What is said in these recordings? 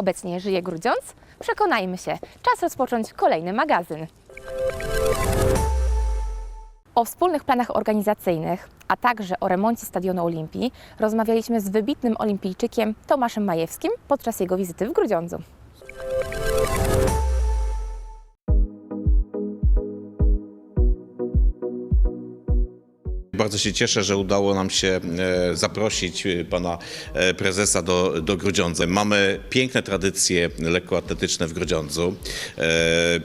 obecnie żyje Grudziądz? Przekonajmy się, czas rozpocząć kolejny magazyn. O wspólnych planach organizacyjnych, a także o remoncie stadionu Olimpii rozmawialiśmy z wybitnym olimpijczykiem Tomaszem Majewskim podczas jego wizyty w Grudziądzu. Bardzo się cieszę, że udało nam się e, zaprosić e, pana e, prezesa do, do Grudziądza. Mamy piękne tradycje lekkoatletyczne w Grudziądzu,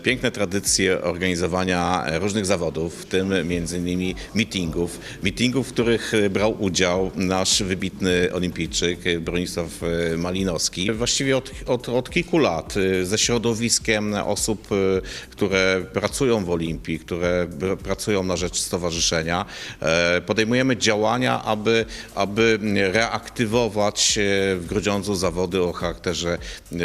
piękne tradycje organizowania różnych zawodów, w tym między innymi meetingów. Meetingów, w których brał udział nasz wybitny olimpijczyk Bronisław Malinowski. Właściwie od, od, od kilku lat ze środowiskiem osób, które pracują w Olimpii, które pr- pracują na rzecz stowarzyszenia, podejmujemy działania, aby, aby reaktywować e, w Grudziądzu zawody o charakterze e,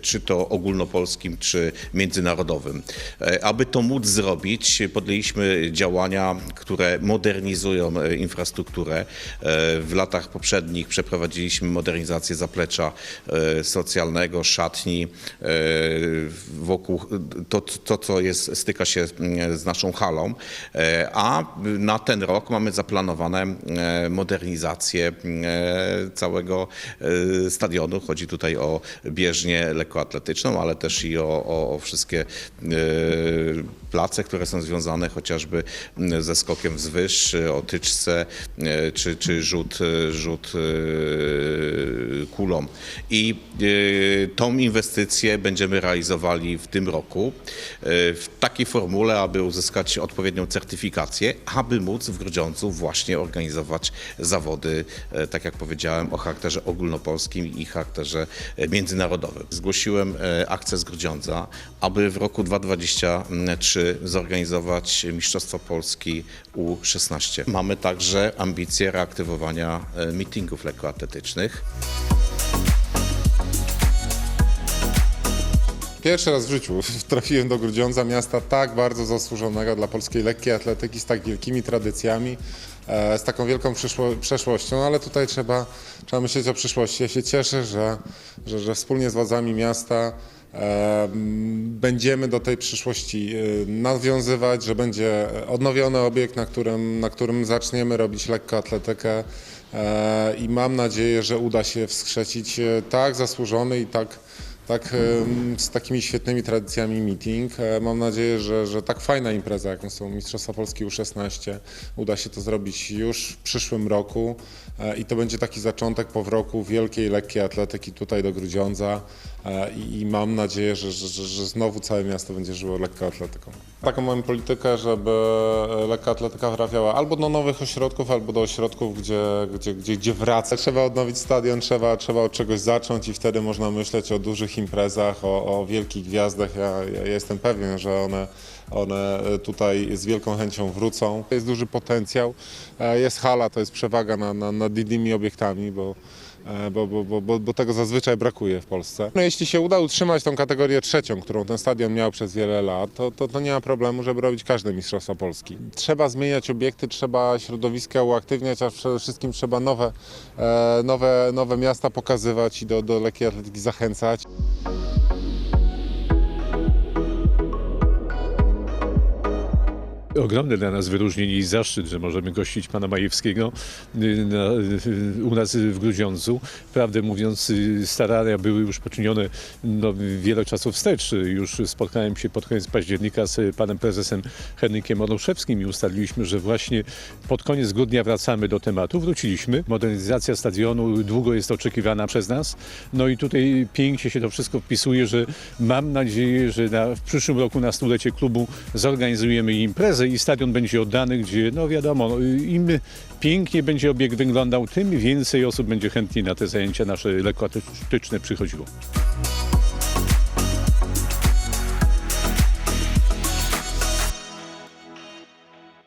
czy to ogólnopolskim, czy międzynarodowym. E, Aby to móc zrobić, podjęliśmy działania, które modernizują e, infrastrukturę. E, W latach poprzednich przeprowadziliśmy modernizację zaplecza e, socjalnego, szatni, e, wokół to, to co jest, styka się mm, z naszą halą, E, a na ten rok mamy zaplanowane e, modernizację e, całego e, stadionu. Chodzi tutaj o bieżnię lekkoatletyczną, ale też i o, o, o wszystkie place, które są związane chociażby ze skokiem wzwyż, o tyczce, czy, czy rzut, rzut kulą. I e, tą inwestycję będziemy realizowali w tym roku e, w takiej formule, aby uzyskać odpowiednią certyfikację, aby móc w Grudziądzu właśnie organizować zawody, e, tak jak powiedziałem, o charakterze ogólnopolskim i charakterze międzynarodowym. Zgłosiłem akcję z Grudziądza, aby w roku 2023 zorganizować Mistrzostwa Polski U16. Mamy także ambicje reaktywowania meetingów lekkoatletycznych. Pierwszy raz w życiu trafiłem do Grudziądza, miasta tak bardzo zasłużonego dla polskiej lekkiej atletyki, z tak wielkimi tradycjami, e, z taką wielką przeszłością, ale tutaj trzeba, trzeba myśleć o przyszłości. Ja się cieszę, że, że, że wspólnie z władzami miasta e, będziemy do tej przyszłości e, nawiązywać, że będzie odnowiony obiekt, na którym, na którym zaczniemy robić lekkoatletykę i mam nadzieję, że uda się wskrzesić tak zasłużony i tak tak, z takimi świetnymi tradycjami meeting. E, Mam nadzieję, że, że tak fajna impreza, jaką są Mistrzostwa Polski U16, uda się to zrobić już w przyszłym roku e, i to będzie taki zaczątek powrotu wielkiej, lekkiej atletyki tutaj do Grudziądza i, i mam nadzieję, że, że, że, znowu całe miasto będzie żyło lekkoatletyką. Taką mam politykę, żeby e, lekka atletyka trafiała albo do nowych ośrodków, albo do ośrodków, gdzie, gdzie, gdzie, gdzie wraca. Trzeba odnowić stadion, trzeba, trzeba od czegoś zacząć i wtedy można myśleć o dużych imprezach, o, o wielkich gwiazdach. Ja, ja jestem pewien, że one, one tutaj z wielką chęcią wrócą. Jest duży potencjał. E, Jest hala, to jest przewaga na, na, nad innymi obiektami, bo e, bo, bo, bo, bo, bo tego zazwyczaj brakuje w Polsce. No, jeśli się uda utrzymać tą kategorię trzecią, którą ten stadion miał przez wiele lat, to, to, to nie ma problemu, żeby robić każde Mistrzostwa Polski. Trzeba zmieniać obiekty, trzeba środowiska uaktywniać, a przede wszystkim trzeba nowe, e, nowe, nowe miasta pokazywać i do, do lekkiej atletyki zachęcać. Ogromne dla nas wyróżnienie i zaszczyt, że możemy gościć pana Majewskiego y, y, u nas w Grudziądzu. Prawdę mówiąc, y, starania były już poczynione no, wiele czasu wstecz. Już spotkałem się pod koniec października z panem prezesem Henrykiem Oloszewskim i ustaliliśmy, że właśnie pod koniec grudnia wracamy do tematu. Wróciliśmy. Modernizacja stadionu długo jest oczekiwana przez nas. No i tutaj pięknie się to wszystko wpisuje, że mam nadzieję, że na, w przyszłym roku na stulecie klubu zorganizujemy imprezę i stadion będzie oddany, gdzie no wiadomo, no, im pięknie będzie obiekt wyglądał, tym więcej osób będzie chętnie na te zajęcia nasze lekkoatletyczne przychodziło.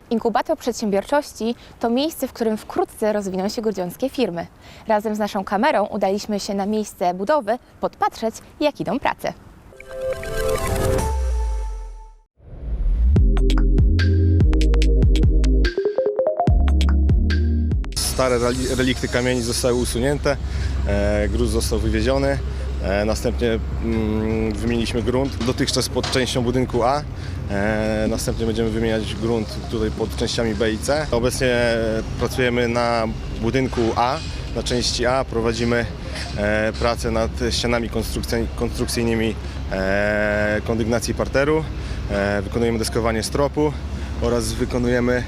Inkubator przedsiębiorczości to miejsce, w którym wkrótce rozwiną się grudziąckie firmy. Razem z naszą kamerą udaliśmy się na miejsce budowy podpatrzeć, jak idą prace. Stare reli- relikty kamieni zostały usunięte, e, gruz został wywieziony. E, Następnie mm, wymieniliśmy grunt, dotychczas pod częścią budynku A. E, Następnie będziemy wymieniać grunt tutaj pod częściami B i C. Obecnie pracujemy na budynku A, na części A. Prowadzimy pracę nad ścianami konstrukcyj- konstrukcyjnymi kondygnacji parteru. Wykonujemy deskowanie stropu oraz wykonujemy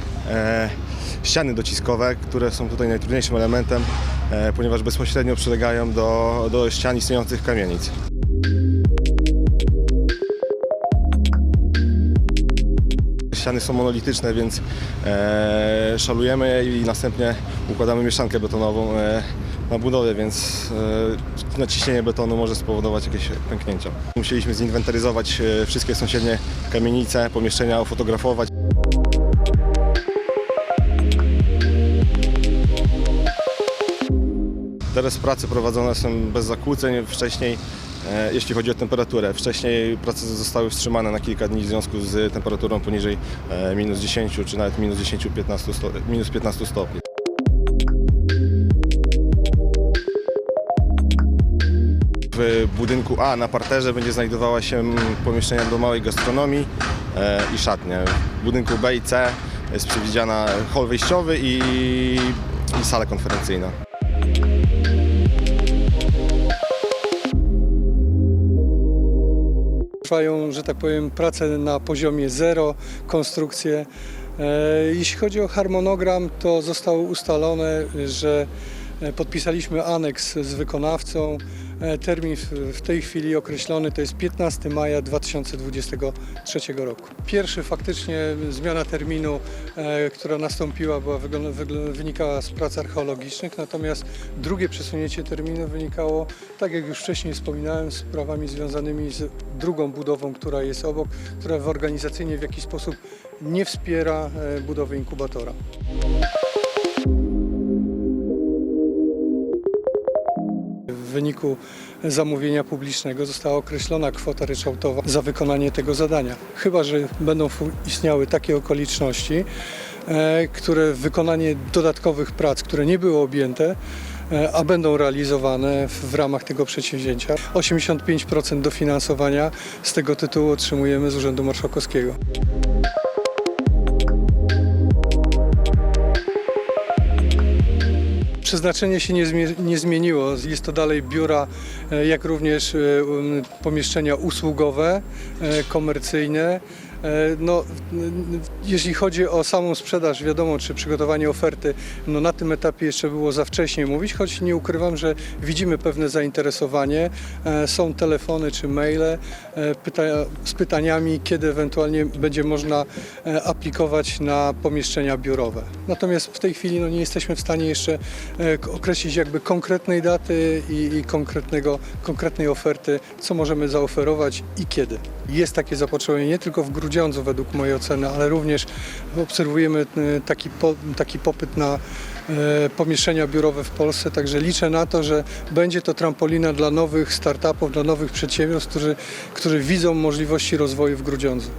ściany dociskowe, które są tutaj najtrudniejszym elementem, e, ponieważ bezpośrednio przylegają do, do ścian istniejących kamienic. Ściany są monolityczne, więc e, szalujemy je i następnie układamy mieszankę betonową e, na budowie, więc e, naciśnienie betonu może spowodować jakieś pęknięcia. Musieliśmy zinwentaryzować e, wszystkie sąsiednie kamienice, pomieszczenia, ofotografować. Teraz prace prowadzone są bez zakłóceń. Wcześniej, e, jeśli chodzi o temperaturę, wcześniej prace zostały wstrzymane na kilka dni w związku z temperaturą poniżej e, minus 10 czy nawet minus 10-15 sto, minus 15 stopni. W budynku A na parterze będzie znajdowała się pomieszczenia do małej gastronomii e, i szatnia. W budynku B i C jest przewidziana hol wyjściowy i, i sala konferencyjna. Trwają, że tak powiem, prace na poziomie zero, konstrukcje. Jeśli chodzi o harmonogram, to zostało ustalone, że e, podpisaliśmy aneks z wykonawcą. E, Termin w- tej chwili określony to jest 15 maja 2023 roku. Pierwszy faktycznie zmiana terminu, e, która nastąpiła, była, wynikała z prac archeologicznych, natomiast drugie przesunięcie terminu wynikało, tak jak już wcześniej wspominałem, z sprawami związanymi z drugą budową, która jest obok, która w organizacyjnie w jakiś sposób nie wspiera e, budowy inkubatora. Wyniku zamówienia publicznego została określona kwota ryczałtowa za wykonanie tego zadania. Chyba, że będą istniały takie okoliczności, e, które wykonanie dodatkowych prac, które nie były objęte, e, a będą realizowane w ramach tego przedsięwzięcia. 85% dofinansowania z tego tytułu otrzymujemy z Urzędu Marszałkowskiego. Przeznaczenie się nie, nie zmieniło. Jest to dalej biura, e, jak również e, um, pomieszczenia usługowe, e, komercyjne. E, No, jeśli chodzi o samą sprzedaż, wiadomo, czy przygotowanie oferty, no na tym etapie jeszcze było za wcześnie mówić, choć nie ukrywam, że widzimy pewne zainteresowanie. E, Są telefony czy maile e, z pytaniami, kiedy ewentualnie będzie można aplikować na pomieszczenia biurowe. Natomiast w tej chwili no, nie jesteśmy w stanie jeszcze określić jakby konkretnej daty i, i konkretnego, konkretnej oferty, co możemy zaoferować i kiedy. Jest takie zapotrzebowanie nie tylko w Grudziądzu według mojej oceny, ale również obserwujemy e, taki, po, taki popyt na e, pomieszczenia biurowe w Polsce, także liczę na to, że będzie to trampolina dla nowych startupów, dla nowych przedsiębiorstw, którzy, którzy widzą możliwości rozwoju w Grudziądzu.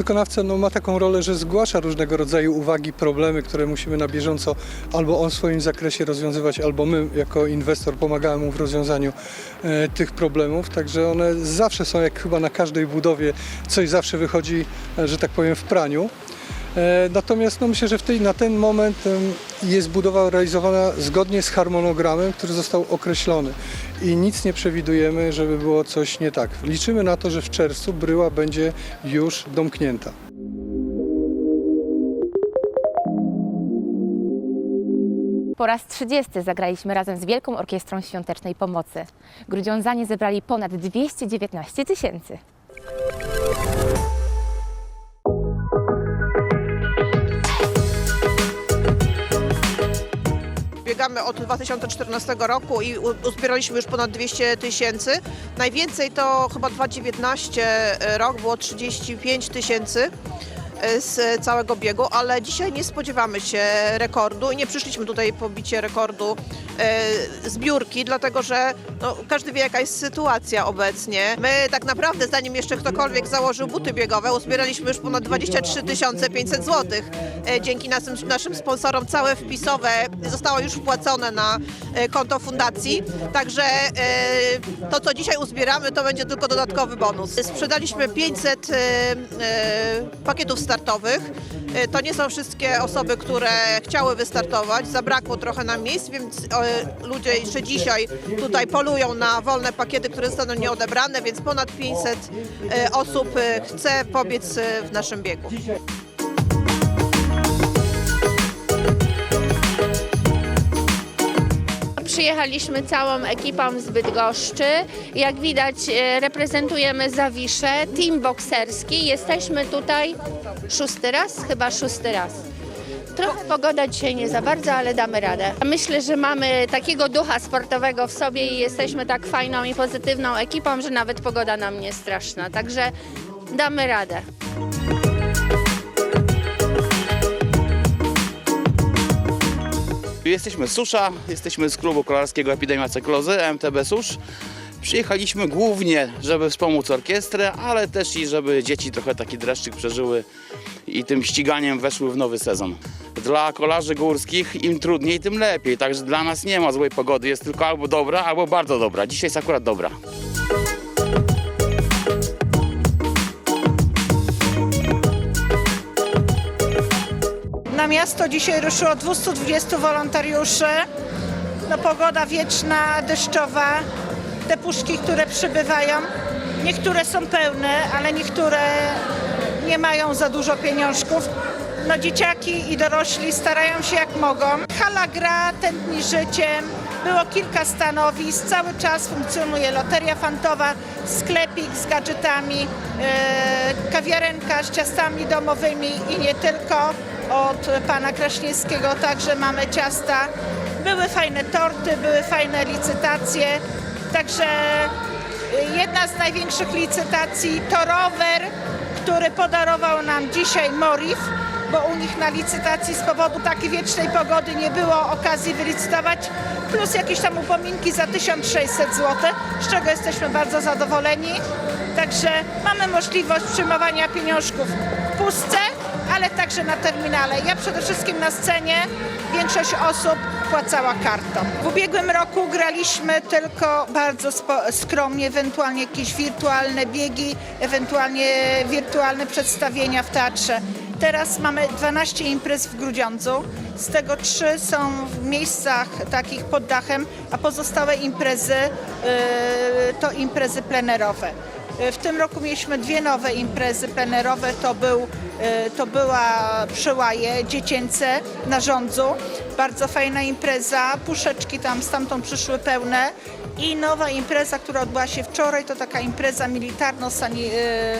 Wykonawca no, ma taką rolę, że zgłasza różnego rodzaju uwagi, problemy, które musimy na bieżąco albo on w swoim zakresie rozwiązywać, albo my jako inwestor pomagamy mu w rozwiązaniu e, tych problemów. Także one zawsze są, jak chyba na każdej budowie, coś zawsze wychodzi, e, że tak powiem, w praniu. E, Natomiast no, myślę, że w tej, na ten moment jest budowa realizowana zgodnie z harmonogramem, który został określony i nic nie przewidujemy, żeby było coś nie tak. Liczymy na to, że w czerwcu bryła będzie już domknięta. Po raz 30 zagraliśmy razem z Wielką Orkiestrą Świątecznej Pomocy. Grudziądzanie zebrali ponad 219 tysięcy. Od 2014 roku i uzbieraliśmy już ponad 200 tysięcy. Najwięcej to chyba 2019 rok było 35 tysięcy e, z całego biegu, ale dzisiaj nie spodziewamy się rekordu i nie przyszliśmy tutaj po bicie rekordu e, zbiórki, dlatego że no, każdy wie jaka jest sytuacja obecnie. My tak naprawdę zanim jeszcze ktokolwiek założył buty biegowe uzbieraliśmy już ponad 23 500 złotych. e, dzięki naszym, naszym sponsorom całe wpisowe zostało już wpłacone na e, konto fundacji. Także e, to, co dzisiaj uzbieramy, to będzie tylko dodatkowy bonus. Sprzedaliśmy 500 e, e, pakietów startowych. E, To nie są wszystkie osoby, które chciały wystartować. Zabrakło trochę nam miejsc, więc e, ludzie jeszcze dzisiaj tutaj polują na wolne pakiety, które zostaną nieodebrane, więc ponad 500 e, osób e, chce pobiec e, w naszym biegu. Przyjechaliśmy całą ekipą z Bydgoszczy. Jak widać reprezentujemy Zawiszę, team bokserski. Jesteśmy tutaj szósty raz, chyba szósty raz. Trochę pogoda dzisiaj nie za bardzo, ale damy radę. Myślę, że mamy takiego ducha sportowego w sobie i jesteśmy tak fajną i pozytywną ekipą, że nawet pogoda nam nie straszna. Także damy radę. Jesteśmy Susza, jesteśmy z klubu kolarskiego Epidemia Cyklozy, MTB Susz. Przyjechaliśmy głównie, żeby wspomóc orkiestrę, ale też i żeby dzieci trochę taki dreszczyk przeżyły i tym ściganiem weszły w nowy sezon. Dla kolarzy górskich im trudniej, tym lepiej, także dla nas nie ma złej pogody, jest tylko albo dobra, albo bardzo dobra. Dzisiaj jest akurat dobra. Na miasto dzisiaj ruszyło 220 wolontariuszy. No, pogoda wieczna, deszczowa. Te puszki, które przybywają, niektóre są pełne, ale niektóre nie mają za dużo pieniążków. No, dzieciaki i dorośli starają się jak mogą. Hala gra, tętni życiem. Było kilka stanowisk, cały czas funkcjonuje loteria fantowa, sklepik z gadżetami, e, kawiarenka z ciastami domowymi i nie tylko od pana Kraśniewskiego, także mamy ciasta. Były fajne torty, były fajne licytacje, także y, jedna z największych licytacji to rower, który podarował nam dzisiaj Morif, bo u nich na licytacji z powodu takiej wiecznej pogody nie było okazji wylicytować, plus jakieś tam upominki za 1600 zł, z czego jesteśmy bardzo zadowoleni. Także mamy możliwość przyjmowania pieniążków w pustce, ale także na terminale. Ja przede wszystkim na scenie, większość osób płacała kartą. W ubiegłym roku graliśmy tylko bardzo skromnie, ewentualnie jakieś wirtualne biegi, ewentualnie wirtualne przedstawienia w teatrze. Teraz mamy 12 imprez w Grudziądzu, z tego 3 są w miejscach takich pod dachem, a pozostałe imprezy yy, to imprezy plenerowe. W tym roku mieliśmy dwie nowe imprezy plenerowe. To, był, e, to była przełaje dziecięce na rządzu. Bardzo fajna impreza. Puszeczki tam stamtąd przyszły pełne. I nowa impreza, która odbyła się wczoraj, to taka impreza militarno-sani- e,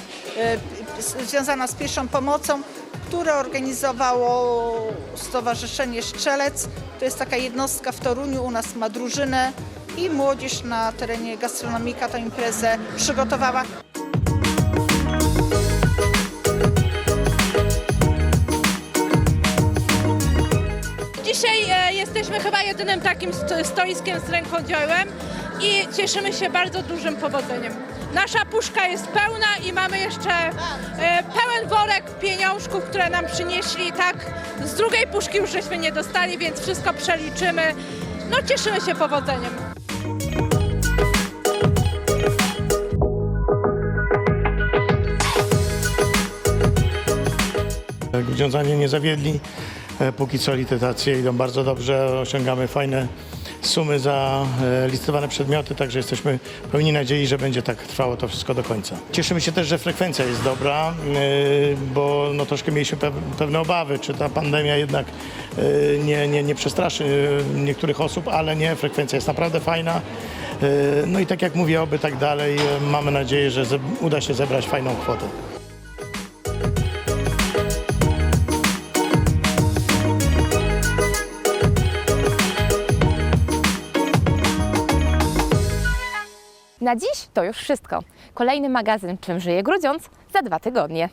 e, związana z pierwszą pomocą, które organizowało Stowarzyszenie Strzelec. To jest taka jednostka w Toruniu, u nas ma drużynę i młodzież na terenie gastronomika tę imprezę przygotowała. Dzisiaj e, jesteśmy chyba jedynym takim sto- stoiskiem z rękodziełem i cieszymy się bardzo dużym powodzeniem. Nasza puszka jest pełna i mamy jeszcze e, pełen worek pieniążków, które nam przynieśli. Tak, z drugiej puszki już żeśmy nie dostali, więc wszystko przeliczymy. No cieszymy się powodzeniem. Grudziądzanie nie zawiedli. E, Póki co licytacje idą bardzo dobrze, osiągamy fajne sumy za e, licytowane przedmioty, także jesteśmy pełni nadziei, że będzie tak trwało to wszystko do końca. Cieszymy się też, że frekwencja jest dobra, e, bo no troszkę mieliśmy pew- pewne obawy, czy ta pandemia jednak e, nie, nie, nie przestraszy e, niektórych osób, ale nie, frekwencja jest naprawdę fajna. E, No i tak jak mówię, oby tak dalej, E, mamy nadzieję, że uda się zebrać fajną kwotę. Na dziś to już wszystko. Kolejny magazyn Czym żyje Grudziądz za dwa tygodnie.